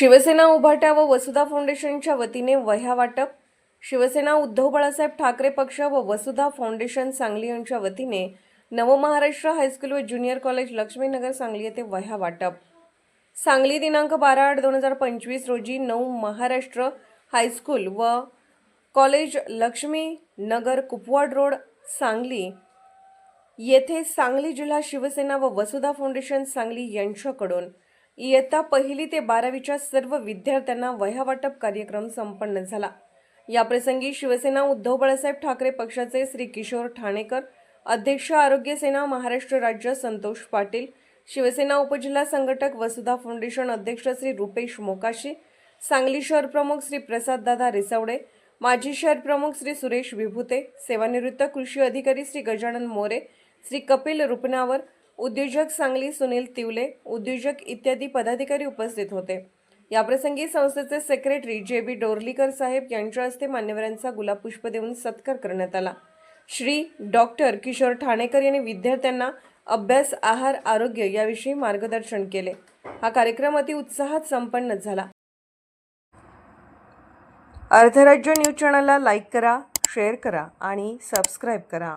शिवसेना उभाट्या व वसुधा फाउंडेशनच्या वतीने वह्या वाटप. शिवसेना उद्धव बाळासाहेब ठाकरे पक्ष व वसुधा फाउंडेशन सांगली यांच्या वतीने नवमहाराष्ट्र हायस्कूल व ज्युनियर कॉलेज लक्ष्मीनगर सांगली येथे वह्या वाटप. सांगली दिनांक बारा आठ दोन हजार पंचवीस रोजी नऊ महाराष्ट्र हायस्कूल व कॉलेज लक्ष्मी नगर कुपवाड रोड सांगली येथे सांगली जिल्हा शिवसेना व वसुधा फाउंडेशन सांगली यांच्याकडून इयत्ता पहिली ते बारावीच्या सर्व विद्यार्थ्यांना वह्यावाटप कार्यक्रम संपन्न झाला. याप्रसंगी शिवसेना उद्धव बाळासाहेब ठाकरे पक्षाचे श्री किशोर ठाणेकर अध्यक्ष आरोग्य सेना महाराष्ट्र राज्य संतोष पाटील शिवसेना उपजिल्हा संघटक वसुधा फाउंडेशन अध्यक्ष श्री रुपेश मोकाशी सांगली शहर प्रमुख श्री प्रसाददादा रिसावडे माजी शहर प्रमुख श्री सुरेश विभूते सेवानिवृत्त कृषी अधिकारी श्री गजानन मोरे श्री कपिल रुपनावर उद्योजक सांगली सुनील तिवले उद्योजक इत्यादी पदाधिकारी उपस्थित होते. याप्रसंगी संस्थेचे सेक्रेटरी जे बी डोरलीकर साहेब यांच्या हस्ते मान्यवरांचा गुलाबपुष्प देऊन सत्कार करण्यात आला. श्री डॉक्टर किशोर ठाणेकर यांनी विद्यार्थ्यांना अभ्यास आहार आरोग्य याविषयी मार्गदर्शन केले. हा कार्यक्रम अति उत्साहात संपन्न झाला. अर्धराज्य न्यूज चॅनलला लाईक करा शेअर करा आणि सबस्क्राईब करा.